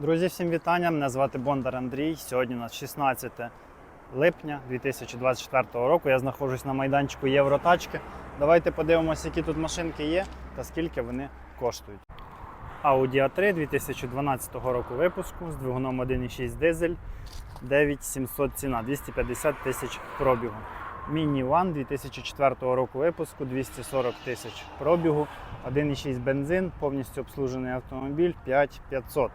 Друзі, всім вітання! Мене звати Бондар Андрій. Сьогодні у нас 16 липня 2024 року. Я знаходжусь на майданчику Євротачки. Давайте подивимося, які тут машинки є та скільки вони коштують. Audi A3 2012 року випуску з двигуном 1.6 дизель 9700 ціна, 250 тисяч пробігу. Mini One 2004 року випуску 240 тисяч пробігу, 1.6 бензин, повністю обслужений автомобіль 5500.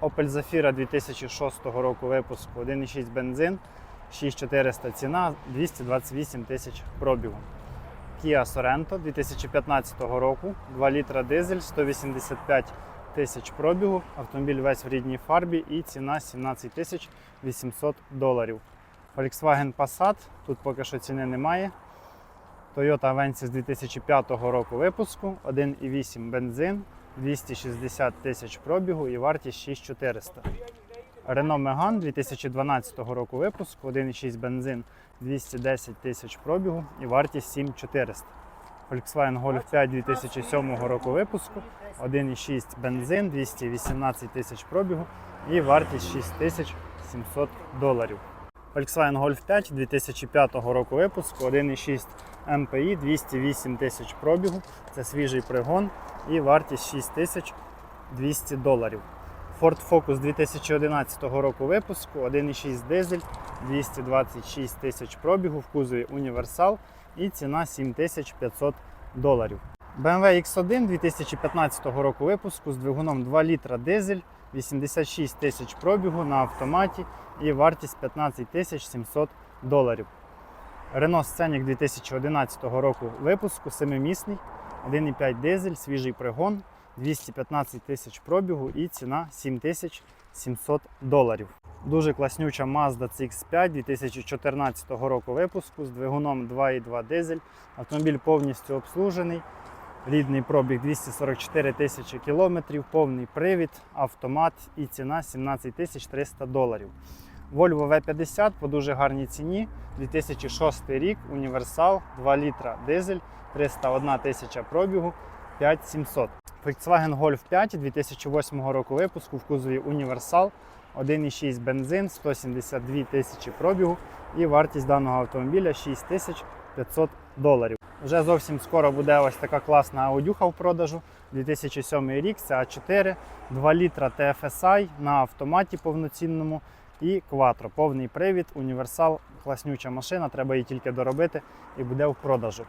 Opel Zafira 2006 року випуску 1.6 бензин, 6400 ціна, 228 тисяч пробігу. Kia Sorento 2015 року, 2 літра дизель, 185 тисяч пробігу, автомобіль весь в рідній фарбі і ціна 17 тисяч 800 доларів. Volkswagen Passat, тут поки що ціни немає. Toyota Avensis 2005 року випуску, 1,8 бензин, 260 тисяч пробігу і вартість 6400. Renault Megane 2012 року випуску, 1,6 бензин, 210 тисяч пробігу і вартість 7400. Volkswagen Golf 5 2007 року випуску, 1,6 бензин, 218 тисяч пробігу і вартість 6700 доларів. Volkswagen Golf 5 2005 року випуску, 1,6 MPI, 208 тисяч пробігу. Це свіжий пригон і вартість 6200 доларів. Ford Focus 2011 року випуску, 1,6 дизель, 226 тисяч пробігу в кузові універсал і ціна 7500 доларів. BMW X1 2015 року випуску з двигуном 2 літра дизель, 86 тисяч пробігу на автоматі і вартість 15 тисяч 700 доларів. Renault Scenic 2011 року випуску 7-місний, 1,5 дизель, свіжий пригон, 215 тисяч пробігу і ціна 7700 доларів. Дуже класнюча Mazda CX5 2014 року випуску з двигуном 2,2 дизель. Автомобіль повністю обслужений. Рідний пробіг 244 тисячі кілометрів, повний привід, автомат і ціна 17 тисяч 300 доларів. Volvo V50 по дуже гарній ціні. 2006 рік, універсал, 2 літра дизель, 301 тисяча пробігу, 5700. Volkswagen Golf 5 2008 року випуску в кузові універсал, 1,6 бензин, 172 тисячі пробігу і вартість даного автомобіля 6500 доларів. Вже зовсім скоро буде ось така класна аудюха в продажу. 2007 рік, це А4, 2 літра TFSI на автоматі повноцінному і Quattro. Повний привід, універсал, класнюча машина, треба її тільки доробити і буде в продажу.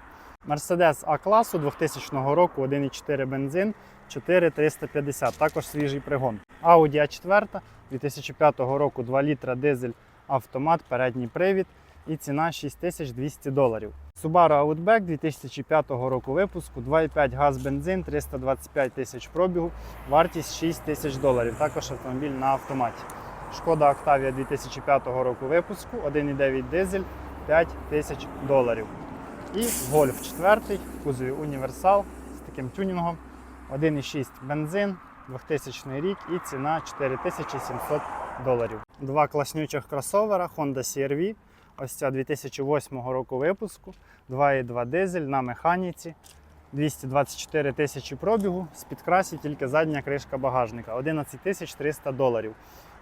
Mercedes А-класу 2000 року, 1,4 бензин, 4350, також свіжий пригон. Audi A4 2005 року, 2 літра дизель, автомат, передній привід і ціна 6200 доларів. Subaru Outback 2005 року випуску, 2,5 газ бензин, 325 тисяч пробігу, вартість 6 тисяч доларів. Також автомобіль на автоматі. Шкода Octavia 2005 року випуску, 1,9 дизель, 5 тисяч доларів. І Golf 4 в кузові універсал з таким тюнінгом, 1,6 бензин, 2000 рік і ціна 4700 доларів. Два класнючих кросовера Honda CR-V. Ось ця 2008 року випуску, 2,2 дизель на механіці, 224 тисячі пробігу, з підкрасі тільки задня кришка багажника, 11 тисяч 300 доларів.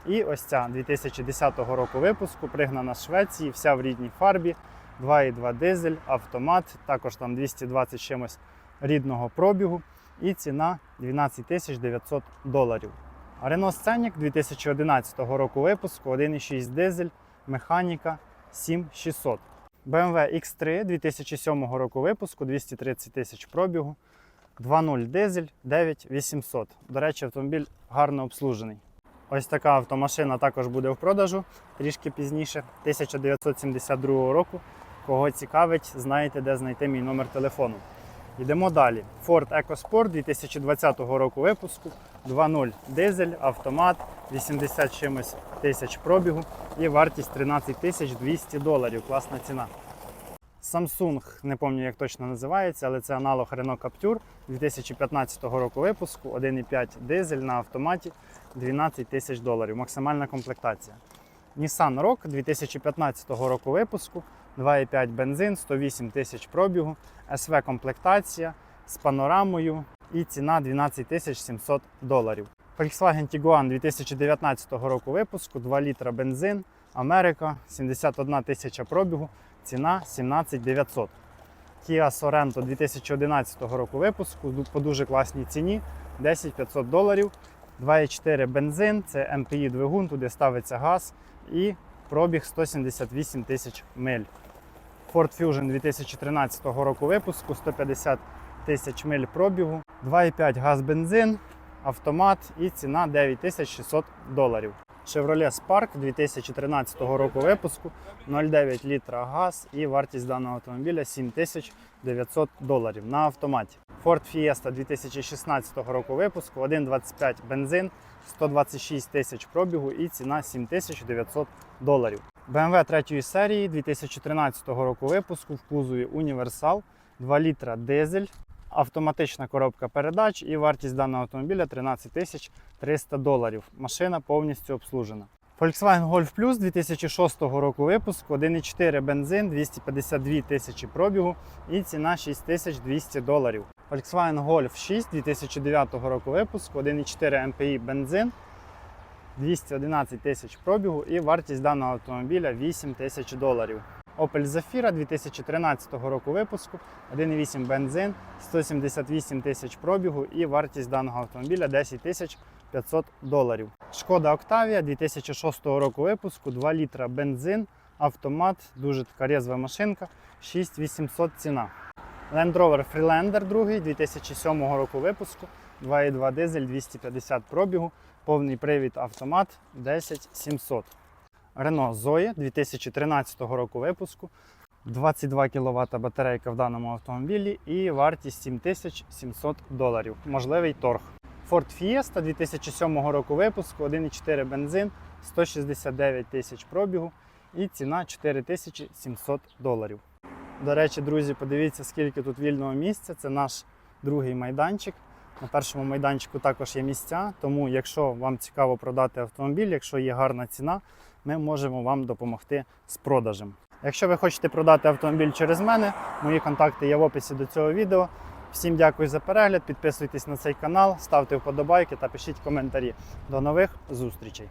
І ось ця 2010 року випуску, пригнана з Швеції, вся в рідній фарбі, 2,2 дизель, автомат, також там 220 чимось рідного пробігу. І ціна 12 тисяч 900 доларів. Renault Scenic 2011 року випуску, 1,6 дизель, механіка 7600. BMW X3 2007 року випуску, 230 тисяч пробігу, 2.0 дизель 9800. До речі, автомобіль гарно обслужений. Ось така автомашина також буде в продажу трішки пізніше, 1972 року. Кого цікавить, знаєте, де знайти мій номер телефону. Йдемо далі. Ford EcoSport 2020 року випуску, 2.0 дизель, автомат, 80 чимось тисяч пробігу і вартість 13 тисяч 200 доларів. Класна ціна. Samsung, не пам'ятаю, як точно називається, але це аналог Renault Captur 2015 року випуску, 1,5 дизель на автоматі, 12 тисяч доларів. Максимальна комплектація. Nissan Rogue 2015 року випуску, 2,5 бензин, 108 тисяч пробігу, СВ комплектація з панорамою і ціна 12 тисяч 700 доларів. Volkswagen Tiguan 2019 року випуску, 2 літра бензин, Америка, 71 тисяча пробігу, ціна 17 900. Kia Sorento 2011 року випуску по дуже класній ціні 10 500 доларів. 2,4 бензин, це MPI двигун, туди ставиться газ і пробіг 178 тисяч миль. Ford Fusion 2013 року випуску 150 тисяч миль пробігу, 2,5 газ бензин, автомат і ціна 9600 доларів. Chevrolet Spark 2013 року випуску 0,9 літра газ і вартість даного автомобіля 7900 доларів на автоматі. Ford Fiesta 2016 року випуску 1,25 бензин, 126 тисяч пробігу і ціна 7900 доларів. BMW 3 серії 2013 року випуску в кузові Універсал 2 літра дизель, автоматична коробка передач і вартість даного автомобіля 13 тисяч 300 доларів. Машина повністю обслужена. Volkswagen Golf Plus 2006 року випуску 1,4 бензин, 252 тисячі пробігу і ціна 6200 доларів. Volkswagen Golf 6 2009 року випуску 1,4 MPI бензин, 211 тисяч пробігу і вартість даного автомобіля 8 тисяч доларів. Opel Zafira 2013 року випуску, 1,8 бензин, 178 тисяч пробігу і вартість даного автомобіля 10 тисяч 500 доларів. Шкода Octavia 2006 року випуску, 2 літра бензин, автомат, дуже така резва машинка, 6800 ціна. Land Rover Freelander 2 2007 року випуску, 2,2 дизель, 250 пробігу, повний привід автомат 10700. Renault Zoe 2013 року випуску, 22 кВт батарейка в даному автомобілі і вартість 7700 доларів. Можливий торг. Ford Fiesta 2007 року випуску, 1,4 бензин, 169 тисяч пробігу і ціна 4700 доларів. До речі, друзі, подивіться, скільки тут вільного місця. Це наш другий майданчик. На першому майданчику також є місця, тому якщо вам цікаво продати автомобіль, якщо є гарна ціна, ми можемо вам допомогти з продажем. Якщо ви хочете продати автомобіль через мене, мої контакти є в описі до цього відео. Всім дякую за перегляд, підписуйтесь на цей канал, ставте вподобайки та пишіть коментарі. До нових зустрічей!